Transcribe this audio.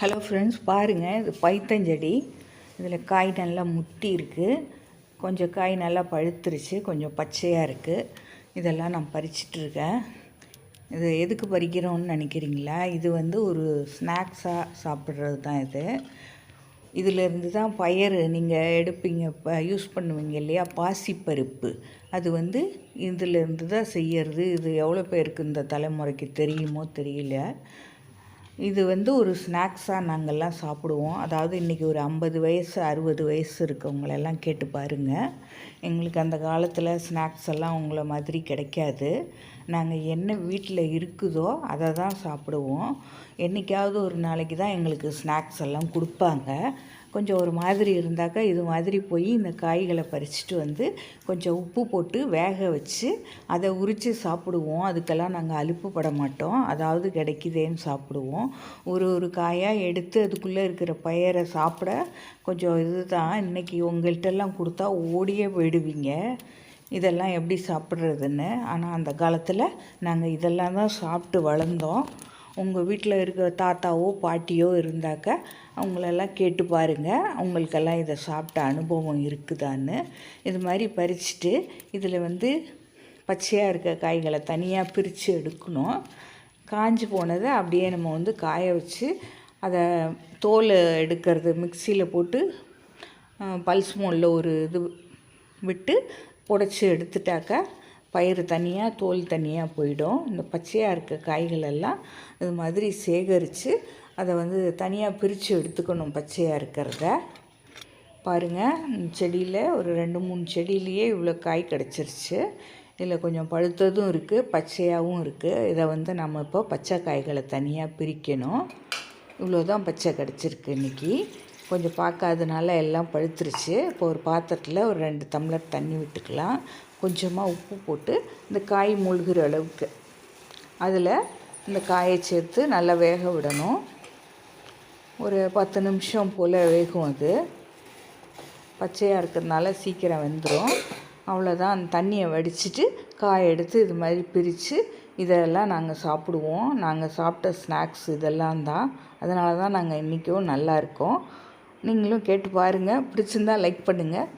Hello friends பாருங்கள் இது பைத்தஞ்செடி. இதில் காய் நல்லா முட்டி இருக்குது கொஞ்சம் காய் நல்லா பழுத்துருச்சு கொஞ்சம் பச்சையாக இருக்குது இதெல்லாம் நான் பறிச்சிட்ருக்கேன் இது எதுக்கு பறிக்கிறோம்னு நினைக்கிறீங்களா? இது வந்து ஒரு ஸ்நாக்ஸாக சாப்பிட்றது தான் இது. இதிலேருந்து தான் பயறு நீங்கள் எடுப்பீங்க இப்போ யூஸ் பண்ணுவீங்க இல்லையா? பாசிப்பருப்பு. அது வந்து இதிலேருந்து தான் செய்யறது. இது எவ்வளோ பேருக்கு இந்த தலைமுறைக்கு தெரியுமோ தெரியல. இது வந்து ஒரு ஸ்நாக்ஸாக நாங்கள்லாம் சாப்பிடுவோம். அதாவது இன்றைக்கி ஒரு ஐம்பது வயசு அறுபது வயசு இருக்கவங்களெல்லாம் கேட்டு பாருங்கள் எங்களுக்கு அந்த காலத்தில் ஸ்நாக்ஸ் எல்லாம் உங்களை மாதிரி கிடைக்காது. நாங்கள் என்ன வீட்டில் இருக்குதோ அதை தான் சாப்பிடுவோம். என்றைக்காவது ஒரு நாளைக்கு தான் எங்களுக்கு ஸ்நாக்ஸ் எல்லாம் கொடுப்பாங்க. கொஞ்சம் ஒரு மாதிரி இருந்தாக்கா இது மாதிரி போய் இந்த காய்களை பறிச்சுட்டு வந்து கொஞ்சம் உப்பு போட்டு வேக வச்சு அதை உரித்து சாப்பிடுவோம். அதுக்கெல்லாம் நாங்கள் அலுப்புப்பட மாட்டோம். அதாவது கிடைக்குதேன்னு சாப்பிடுவோம். ஒரு ஒரு காயாக எடுத்து அதுக்குள்ளே இருக்கிற பயரை சாப்பிட கொஞ்சம் இது தான் இன்றைக்கி உங்கள்கிட்டலாம் கொடுத்தா ஓடியே போயிடுவீங்க. இதெல்லாம் எப்படி சாப்பிட்றதுன்னு. ஆனால் அந்த காலத்தில் நாங்கள் இதெல்லாம் தான் சாப்பிட்டு வளர்ந்தோம். உங்கள் வீட்டில் இருக்கிற தாத்தாவோ பாட்டியோ இருந்தாக்க அவங்களெல்லாம் கேட்டு பாருங்கள் அவங்களுக்கெல்லாம் இதை சாப்பிட்ட அனுபவம் இருக்குதான்னு. இது மாதிரி பறிச்சுட்டு இதில் வந்து பச்சையாக இருக்க காய்களை தனியாக பிரித்து எடுக்கணும். காஞ்சி போனதை அப்படியே நம்ம வந்து காய வச்சு அதை தோல் எடுக்கிறது மிக்சியில் போட்டு பல்ஸ் மோலில் ஒரு இது விட்டு புடச்சி எடுத்துட்டாக்கா பயிறு தனியாக தோல் தனியாக போயிடும். இந்த பச்சையாக இருக்க காய்கள் எல்லாம் இது மாதிரி சேகரித்து அதை வந்து தனியாக பிரித்து எடுத்துக்கணும் பச்சையாக இருக்கிறத. பாருங்கள் செடியில் ஒரு ரெண்டு மூணு செடியிலேயே இவ்வளோ காய் கிடச்சிருச்சு. இதில் கொஞ்சம் பழுத்ததும் இருக்குது பச்சையாகவும் இருக்குது இதை வந்து நம்ம இப்போ பச்சை காய்களை தனியாக பிரிக்கணும். இவ்வளோ தான் பச்சை கிடச்சிருக்கு இன்றைக்கி கொஞ்சம் பார்க்காதனால எல்லாம் பழுத்துருச்சு. இப்போ ஒரு பாத்திரத்தில் ஒரு ரெண்டு டம்ளர் தண்ணி விட்டுக்கலாம். கொஞ்சமாக உப்பு போட்டு இந்த காய் மூழ்கிற அளவுக்கு. அதில் இந்த காயை சேர்த்து நல்லா வேக விடணும். ஒரு பத்து நிமிஷம் போல் வேகும் அது. பச்சையாக இருக்கிறதுனால சீக்கிரம் வெந்துடும் அவ்வளோதான் அந்த தண்ணியை வடிச்சிட்டு காய் எடுத்து இது மாதிரி பிரித்து இதெல்லாம் நாங்கள் சாப்பிடுவோம். நாங்கள் சாப்பிட்ட ஸ்நாக்ஸ் இதெல்லாம் தான். அதனால தான் நாங்கள் இன்றைக்கும் நல்லா இருக்கோம். நீங்களும் கேட்டு பாருங்கள் பிடிச்சிருந்தா லைக் பண்ணுங்கள்